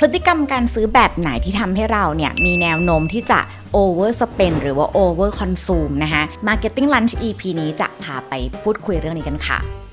พฤติกรรมการซื้อแบบไหนที่ทำให้เราเนี่ยมีแนวโน้มที่จะ over spend หรือว่า over consume นะคะ Marketing Lunch EP นี้จะพาไปพูดคุยเรื่องนี้กันค่ะ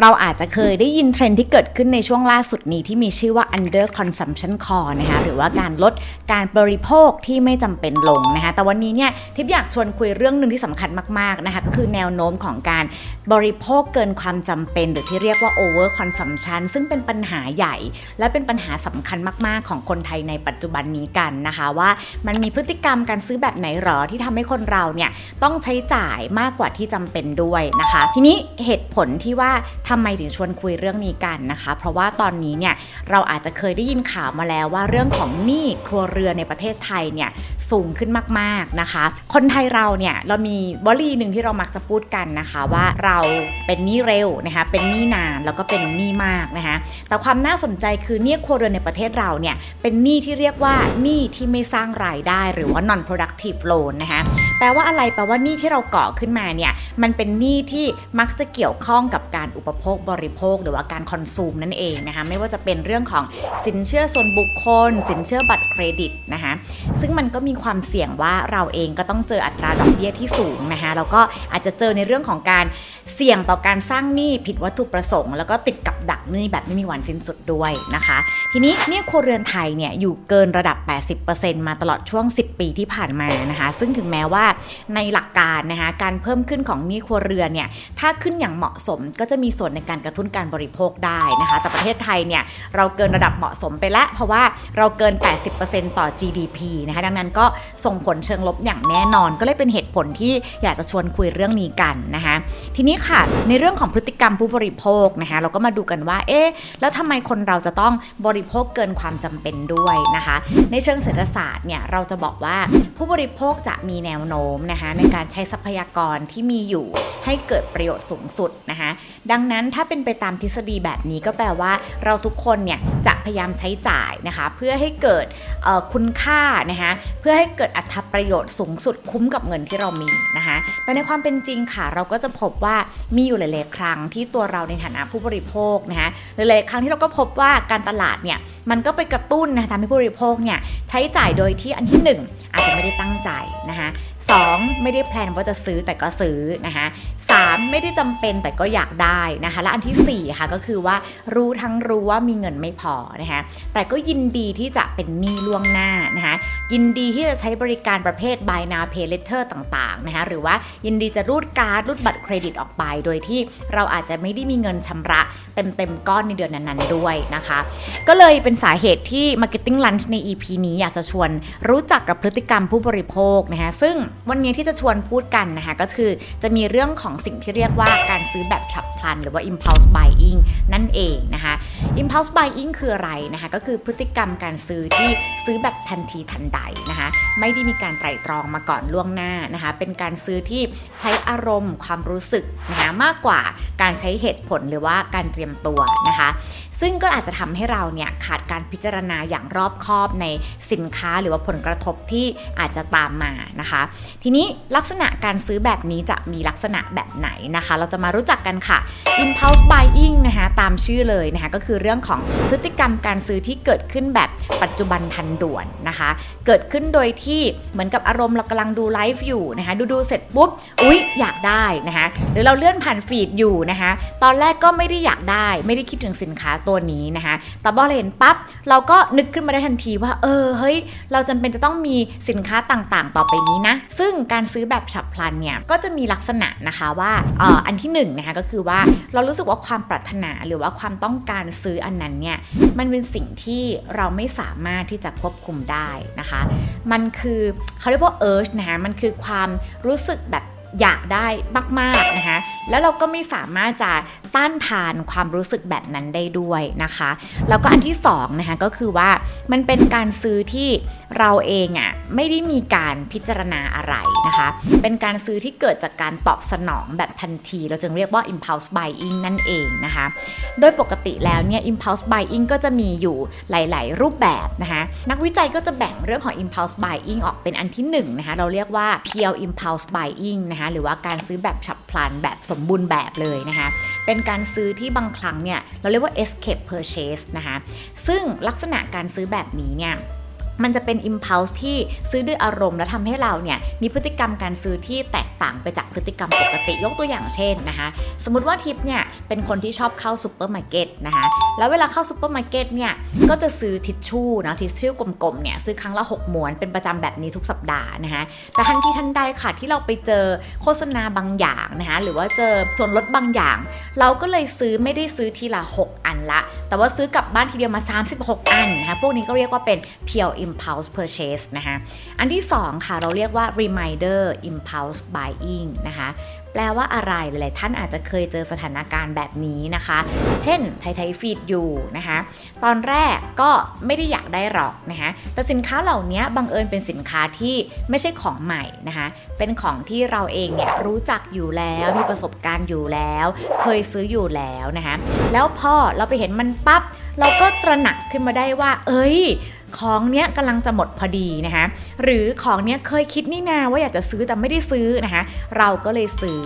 เราอาจจะเคยได้ยินเทรนด์ที่เกิดขึ้นในช่วงล่าสุดนี้ที่มีชื่อว่า under consumption core นะคะหรือว่าการลดการบริโภคที่ไม่จำเป็นลงนะคะแต่วันนี้เนี่ยทิพย์อยากชวนคุยเรื่องหนึ่งที่สำคัญมากๆนะคะก็คือแนวโน้มของการบริโภคเกินความจำเป็น หรือที่เรียกว่า over consumption ซึ่งเป็นปัญหาใหญ่ และเป็นปัญหาสำคัญมาก ๆ ของคนไทยในปัจจุบันนี้กันนะคะว่ามันมีพฤติกรรมการซื้อแบบไหนหรอที่ทำให้คนเราเนี่ยต้องใช้จ่ายมากกว่าที่จำเป็นด้วยนะคะ ทีนี้เหตุผลที่ว่าทำไมถึงชวนคุยเรื่องนี้กันนะคะ เพราะว่าตอนนี้เนี่ยเราอาจจะเคยได้ยินข่าวมาแล้วว่าเรื่องของหนี้ครัวเรือนในประเทศไทยเนี่ยสูงขึ้นมากๆนะคะ คนไทยเราเนี่ยเรามีวลีหนึ่งที่เรามักจะพูดกันนะคะว่าเราเป็นหนี้เร็วนะคะเป็นหนี้นานแล้วก็เป็นหนี้มากนะคะแต่ความน่าสนใจคือหนี้ครัวเรือนในประเทศเราเนี่ยเป็นหนี้ที่เรียกว่าหนี้ที่ไม่สร้างรายได้หรือว่า non productive loan นะคะแปลว่าอะไรแปลว่าหนี้ที่เราเกาะขึ้นมาเนี่ยมันเป็นหนี้ที่มักจะเกี่ยวข้องกับการอุปโภคบริโภค หรือว่าการคอนซูมนั่นเองนะคะไม่ว่าจะเป็นเรื่องของสินเชื่อส่วนบุคคล สินเชื่อบัตรเครดิตนะคะซึ่งมันก็มีความเสี่ยงว่าเราเองก็ต้องเจออัตราดอกเบี้ยที่สูงนะคะแล้วก็อาจจะเจอในเรื่องของการเสี่ยงต่อการสร้างหนี้ผิดวัตถุประสงค์ แล้วก็ติดกับดักหนี้แบบไม่มีวันสิ้นสุดด้วยนะคะ ทีนี้หนี้ครัวเรือนไทยเนี่ยอยู่เกินระดับ 80%มาตลอดช่วง 10 ปีที่ผ่านมานะคะ ซึ่งถึงแม้ว่าในหลักการนะคะการเพิ่มขึ้นของหนี้ครัวเรือนเนี่ยถ้าขึ้นอย่างเหมาะสมก็จะมีส่วนในการกระตุ้นการบริโภคได้นะคะ แต่ประเทศไทยเนี่ยเราเกินระดับเหมาะสมไปแล้ว เพราะว่าเราเกิน 80%ต่อ GDP นะคะ ดังนั้นก็ส่งผลเชิงลบอย่างแน่นอน ก็เลยเป็นเหตุผลที่อยากจะชวนคุยเรื่องนี้กันนะคะ ทีนี้ค่ะในเรื่องของพฤติกรรมผู้บริโภคนะคะเราก็มาดูกันว่า เอ๊ะแล้วทำไมคนเราจะต้องบริโภคเกินความจำเป็นด้วยนะคะ ในเชิงเศรษฐศาสตร์เนี่ยเราจะบอกว่าผู้บริโภคจะมีแนวโน้มนะคะในการใช้ทรัพยากรที่มีอยู่ให้เกิดประโยชน์สูงสุดนะคะดังนั้นถ้าเป็นไปตามทฤษฎีแบบนี้ก็แปลว่าเราทุกคนเนี่ยจะพยายามใช้จ่ายนะคะเพื่อให้เกิดคุณค่านะคะเพื่อให้เกิดอัตประโยชน์สูงสุดคุ้มกับเงินที่เรามีนะคะแต่ในความเป็นจริงค่ะ เราก็จะพบว่ามีอยู่หลายๆครั้งที่ตัวเราในฐานะผู้บริโภคนะคะหลายๆครั้งที่เราก็พบว่าการตลาดเนี่ยมันก็ไปกระตุ้นนะคะทำให้ผู้บริโภคเนี่ยใช้จ่ายโดยที่อันที่หนึ่งอาจจะไม่ได้ตั้งใจนะคะ สองไม่ได้แพลนว่าจะซื้อแต่ก็ซื้อนะคะสามไม่ได้จำเป็นแต่ก็อยากได้นะคะ และอันที่สี่ค่ะก็คือว่ารู้ทั้งรู้ว่ามีเงินไม่พอนะคะแต่ก็ยินดีที่จะเป็นหนี้ล่วงหน้านะคะยินดีที่จะใช้บริการประเภท buy now pay later ต่างๆนะคะหรือว่ายินดีจะรูดการ์ดรูดบัตรเครดิตออกไป โดยที่เราอาจจะไม่ได้มีเงินชำระเต็มๆก้อนในเดือนนั้นๆด้วยนะคะ ก็เลยเป็นสาเหตุที่ Marketing Lunch ใน EP นี้อยากจะชวนรู้จักกับพฤติกรรมผู้บริโภคนะคะซึ่งวันนี้ที่จะชวนพูดกันนะคะก็คือจะมีเรื่องของสิ่งที่เรียกว่าการซื้อแบบฉับพลัน หรือว่า impulse buying นั่นเองนะคะ impulse buying คืออะไรนะคะก็คือพฤติกรรมการซื้อที่ซื้อแบบทันทีทันใดนะคะไม่ได้มีการไตร่ตรองมาก่อนล่วงหน้านะคะเป็นการซื้อที่ใช้อารมณ์ความรู้สึกนะคะมากกว่าการใช้เหตุผลหรือว่าการเตรียมตัวนะคะซึ่งก็อาจจะทำให้เราเนี่ยขาดการพิจารณาอย่างรอบคอบในสินค้าหรือว่าผลกระทบที่อาจจะตามมานะคะ ทีนี้ลักษณะการซื้อแบบนี้จะมีลักษณะแบบไหนนะคะ เราจะมารู้จักกันค่ะ impulse buying นะคะตามชื่อเลยนะคะก็คือเรื่องของพฤติกรรมการซื้อที่เกิดขึ้นแบบปัจจุบันทันด่วนนะคะ เกิดขึ้นโดยที่เหมือนกับอารมณ์เรากำลังดูไลฟ์อยู่นะคะดูดูเสร็จปุ๊บอุ๊ยอยากได้นะคะหรือเราเลื่อนผ่านฟีดอยู่นะคะตอนแรกก็ไม่ได้อยากได้ ไม่ได้คิดถึงสินค้าตัวนี้นะคะแต่พอเราเห็นปั๊บเราก็นึกขึ้นมาได้ทันทีว่า เออเฮ้ย เราจำเป็นจะต้องมีสินค้าต่างๆ ต่อไปนี้นะ ซึ่งการซื้อแบบฉับพลันเนี่ยก็จะมีลักษณะนะคะว่าเอออันที่หนึ่งนะคะก็คือว่าเรารู้สึกว่าความปรารถนาหรือว่าความต้องการซื้ออันนั้นเนี่ยมันเป็นสิ่งที่เราไม่สามารถที่จะควบคุมได้นะคะ มันคือเขาเรียกว่า urge นะคะมันคือความรู้สึกแบบอยากได้มากๆนะคะ แล้วเราก็ไม่สามารถจะต้านทานความรู้สึกแบบนั้นได้ด้วยนะคะ แล้วก็อันที่สองนะคะก็คือว่ามันเป็นการซื้อที่เราเองอะ่ะไม่ได้มีการพิจารณาอะไรนะคะ เป็นการซื้อที่เกิดจากการตอบสนองแบบทันที เราจึงเรียกว่า impulse buying นั่นเองนะคะ โดยปกติแล้วเนี่ย impulse buying ก็จะมีอยู่หลาย ๆ รูปแบบนะคะ นักวิจัยก็จะแบ่งเรื่องของ impulse buying ออกเป็นอันที่1นงนะคะ เราเรียกว่า pure impulse buying นะคะ หรือว่าการซื้อแบบฉับพลันแบบสมบูรณ์แบบเลยนะคะ เป็นการซื้อที่บางครั้งเนี่ย เราเรียกว่า escape purchase นะคะ ซึ่งลักษณะการซื้อแบบนี้เนี่ยมันจะเป็น impulse ที่ซื้อด้วยอารมณ์และทำให้เราเนี่ยมีพฤติกรรมการซื้อที่แตกต่างไปจากพฤติกรรมปกติยกตัวอย่างเช่นนะคะ สมมติว่าทิปเนี่ย เป็นคนที่ชอบเข้าซูเปอร์มาร์เก็ตนะคะแล้วเวลาเข้าซูเปอร์มาร์เก็ตเนี่ยก็จะซื้อทิชชู่นะทิชชู่กลมๆเนี่ยซื้อครั้งละ6ม้วนเป็นประจำแบบนี้ทุกสัปดาห์นะคะแต่ทันทีทันใดค่ะที่เราไปเจอโฆษณาบางอย่างนะคะหรือว่าเจอส่วนลดบางอย่าง เราก็เลยซื้อไม่ได้ซื้อทีละ 6 อันละ แต่ว่าซื้อกลับบ้านทีเดียวมา 36 อันนะคะพวกนี้ก็เรียกว่าเป็น pure impulse purchase นะคะอันที่ 2 ค่ะเราเรียกว่า reminder impulse buying นะคะ แปลว่าอะไร หลายๆท่านอาจจะเคยเจอสถานการณ์แบบนี้นะคะ เช่นไทยไทยฟีดอยู่นะคะ ตอนแรกก็ไม่ได้อยากได้หรอกนะคะ แต่สินค้าเหล่านี้บังเอิญเป็นสินค้าที่ไม่ใช่ของใหม่นะคะ เป็นของที่เราเองเนี่ยรู้จักอยู่แล้ว มีประสบการณ์อยู่แล้ว เคยซื้ออยู่แล้วนะคะ แล้วพอเราไปเห็นมันปั๊บ เราก็ตระหนักขึ้นมาได้ว่า เอ้ย ของเนี้ยกำลังจะหมดพอดีนะคะหรือของเนี้ยเคยคิดนี่นาว่าอยากจะซื้อแต่ไม่ได้ซื้อนะคะเราก็เลยซื้อ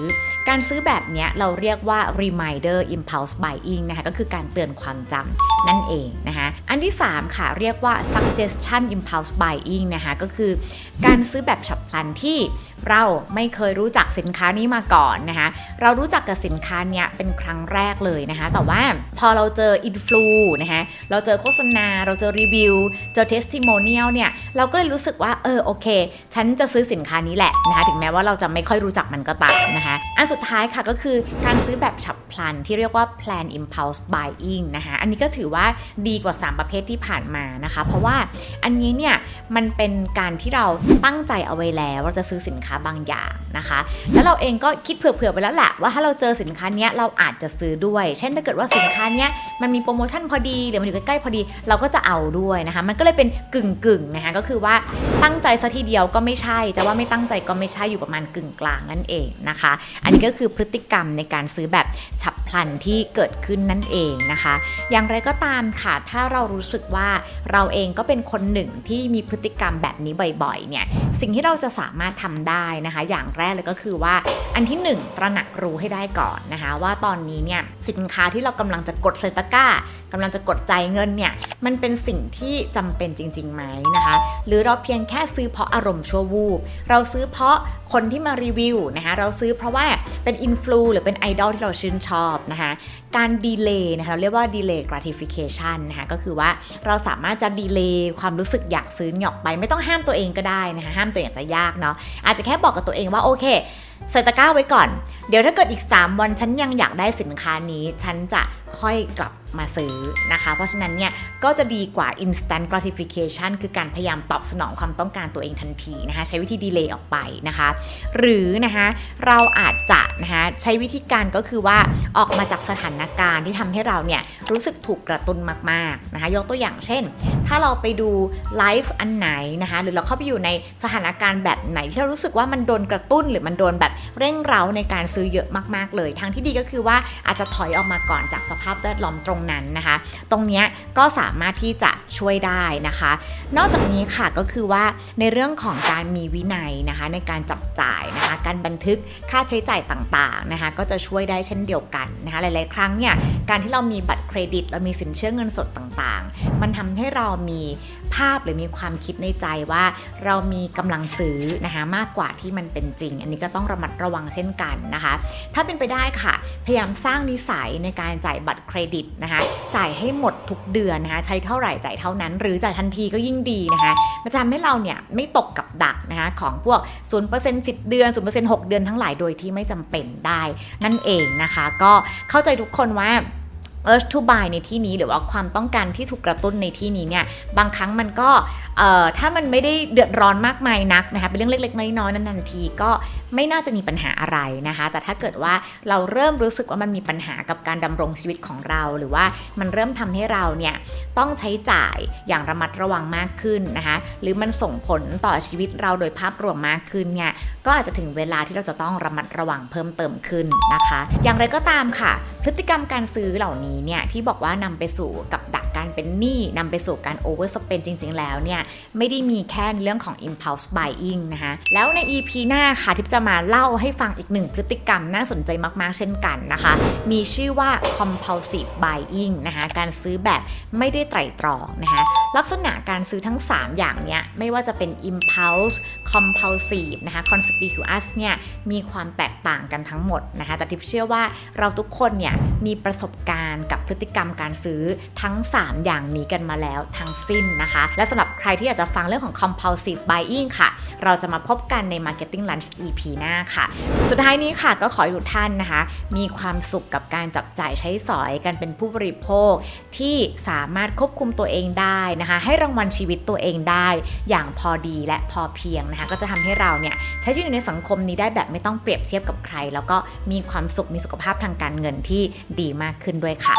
การซื้อแบบนี้เราเรียกว่า reminder impulse buying นะคะก็คือการเตือนความจำนั่นเองนะคะอันที่ 3 ค่ะเรียกว่า suggestion impulse buying นะคะก็คือการซื้อแบบฉับพลันที่เราไม่เคยรู้จักสินค้านี้มาก่อนนะคะเรารู้จักกับสินค้านี้เป็นครั้งแรกเลยนะคะแต่ว่าพอเราเจออินฟลูนะคะเราเจอโฆษณา เราเจอรีวิว เจอเทสติโมเนียลเนี่ยเราก็เลยรู้สึกว่าเออโอเค ฉันจะซื้อสินค้านี้แหละนะคะถึงแม้ว่าเราจะไม่ค่อยรู้จักมันก็ตามนะคะอันสุดท้ายค่ะก็คือการซื้อแบบฉับพลันที่เรียกว่า plan impulse buying นะคะอันนี้ก็ถือว่าดีกว่า 3 ประเภทที่ผ่านมานะคะ เพราะว่าอันนี้เนี่ยมันเป็นการที่เราตั้งใจเอาไว้แล้วว่าจะซื้อสินค้าบางอย่างนะคะ แล้วเราเองก็คิดเผื่อๆไปแล้วแหละว่าถ้าเราเจอสินค้านี้เราอาจจะซื้อด้วย เช่นถ้าเกิดว่าสินค้านี้มันมีโปรโมชั่นพอดีหรือมันอยู่ใกล้ๆพอดี เราก็จะเอาด้วยนะคะ มันก็เลยเป็นกึ่งๆนะคะก็คือว่าตั้งใจซะทีเดียวก็ไม่ใช่จะว่าไม่ตั้งใจก็ไม่ใช่อยู่ประมาณกึ่งกลางนั่นเองนะคะ อันนี้ก็คือพฤติกรรมในการซื้อแบบฉับ พลันที่เกิดขึ้นนั่นเองนะคะ อย่างไรก็ตามค่ะ ถ้าเรารู้สึกว่าเราเองก็เป็นคนหนึ่งที่มีพฤติกรรมแบบนี้บ่อยๆ เนี่ย สิ่งที่เราจะสามารถทำได้นะคะ อย่างแรกเลยก็คือว่า อันที่ 1 ตระหนักรู้ให้ได้ก่อนนะคะ ว่าตอนนี้เนี่ยสินค้าที่เรากำลังจะกดใส่ตะกร้ากำลังจะกดใจเงินเนี่ย มันเป็นสิ่งที่จำเป็นจริงๆไหมนะคะ หรือเราเพียงแค่ซื้อเพราะอารมณ์ชั่ววูบ เราซื้อเพราะคนที่มารีวิวนะคะ เราซื้อเพราะว่าเป็นอินฟลูหรือเป็นไอดอลที่เราชื่นชอบนะคะการดีเลย์นะคะเราเรียกว่าดีเลย์ gratification นะคะก็คือว่าเราสามารถจะดีเลย์ความรู้สึกอยากซื้อหยอกไป ไม่ต้องห้ามตัวเองก็ได้นะคะห้ามตัวเองจจะยากเนาะอาจจะแค่บอกกับตัวเองว่าโอเคใส่ตะกร้าไว้ก่อน เดี๋ยวถ้าเกิดอีก 3 วันฉันยังอยากได้สินค้านี้ ฉันจะค่อยกลับมาซื้อนะคะ เพราะฉะนั้นเนี่ยก็จะดีกว่า instant gratification คือการพยายามตอบสนองความต้องการตัวเองทันทีนะคะ ใช้วิธีดีเลย์ออกไปนะคะ หรือนะคะเราอาจจะนะคะใช้วิธีการก็คือว่าออกมาจากสถานการณ์ที่ทำให้เราเนี่ยรู้สึกถูกกระตุ้นมากๆนะคะ ยกตัวอย่างเช่น ถ้าเราไปดูไลฟ์อันไหนนะคะหรือเราเข้าไปอยู่ในสถานการณ์แบบไหนที่เรารู้สึกว่ามันโดนกระตุ้นหรือมันโดนแบบเร่งเร้าในการซื้อเยอะมากๆ เลยทางที่ดีก็คือว่าอาจจะถอยออกมาก่อนจากสภาพแวดล้อมตรงนั้นนะคะ ตรงนี้ก็สามารถที่จะช่วยได้นะคะ นอกจากนี้ค่ะก็คือว่าในเรื่องของการมีวินัยนะคะในการจับจ่ายนะคะ การบันทึกค่าใช้จ่ายต่างๆนะคะ ก็จะช่วยได้เช่นเดียวกันนะคะหลายๆครั้งเนี่ยการที่เรามีบัตรเครดิต เรามีสินเชื่อเงินสดต่างๆ มันทำให้เรามีภาพหรือมีความคิดในใจว่า เรามีกำลังซื้อนะคะมากกว่าที่มันเป็นจริง อันนี้ก็ต้องระมัดระวังเช่นกันนะคะ ถ้าเป็นไปได้ค่ะ พยายามสร้างนิสัยในการจ่ายบัตรเครดิตนะคะจ่ายให้หมดทุกเดือนนะคะใช้เท่าไหร่จ่ายเท่านั้น หรือจ่ายทันทีก็ยิ่งดีนะคะมันจะทำให้เราเนี่ยไม่ตกกับดักนะคะของพวก 0% 10 เดือน 0% 6 เดือนทั้งหลายโดยที่ไม่จำเป็นได้นั่นเองนะคะ ก็เข้าใจทุกคนว่า urge to buy ในที่นี้หรือว่าความต้องการที่ถูกกระตุ้นในที่นี้เนี่ยบางครั้งมันก็ถ้ามันไม่ได้เดือดร้อนมากมายนักนะคะเป็นเรื่องเล็กๆน้อยๆนานๆทีก็ไม่น่าจะมีปัญหาอะไรนะคะ แต่ถ้าเกิดว่าเราเริ่มรู้สึกว่ามันมีปัญหากับการดำรงชีวิตของเรา หรือว่ามันเริ่มทำให้เราเนี่ยต้องใช้จ่ายอย่างระมัดระวังมากขึ้นนะคะ หรือมันส่งผลต่อชีวิตเราโดยภาพรวมมากขึ้นเนี่ยก็อาจจะถึงเวลาที่เราจะต้องระมัดระวังเพิ่มเติมขึ้นนะคะ อย่างไรก็ตามค่ะ พฤติกรรมการซื้อเหล่านี้เนี่ยที่บอกว่านำไปสู่กับดักการเป็นหนี้นำไปสู่การ over spend จริง ๆ แล้วเนี่ยไม่ได้มีแค่เรื่องของ impulse buying นะคะแล้วใน EP หน้าค่ะที่จะะมาเล่าให้ฟังอีกหนึ่งพฤติกรรมน่าสนใจมาก ๆ เช่นกันนะคะ มีชื่อว่า compulsive buying นะคะ การซื้อแบบไม่ได้ไตร่ตรองนะคะ ลักษณะการซื้อทั้ง 3 อย่างเนี้ยไม่ว่าจะเป็น impulse compulsive นะคะ conspicuous เนี่ยมีความแตกต่างกันทั้งหมดนะคะ แต่ทิพเชื่อว่าเราทุกคนเนี่ยมีประสบการณ์กับพฤติกรรมการซื้อทั้ง 3 อย่างนี้กันมาแล้วทั้งสิ้นนะคะ และสำหรับใครที่อยากจะฟังเรื่องของ compulsive buying ค่ะ เราจะมาพบกันใน marketing lunch EP หน้าค่ะ สุดท้ายนี้ค่ะก็ขอให้ทุกท่านนะคะ มีความสุขกับการจับจ่ายใช้สอยกันเป็นผู้บริโภค ที่สามารถควบคุมตัวเองได้นะคะ ให้รางวัลชีวิตตัวเองได้ อย่างพอดีและพอเพียงนะคะ ก็จะทำให้เราเนี่ยใช้ชีวิตอยู่ในสังคมนี้ได้แบบไม่ต้องเปรียบเทียบกับใคร แล้วก็มีความสุขมีสุขภาพทางการเงินที่ดีมากขึ้นด้วยค่ะ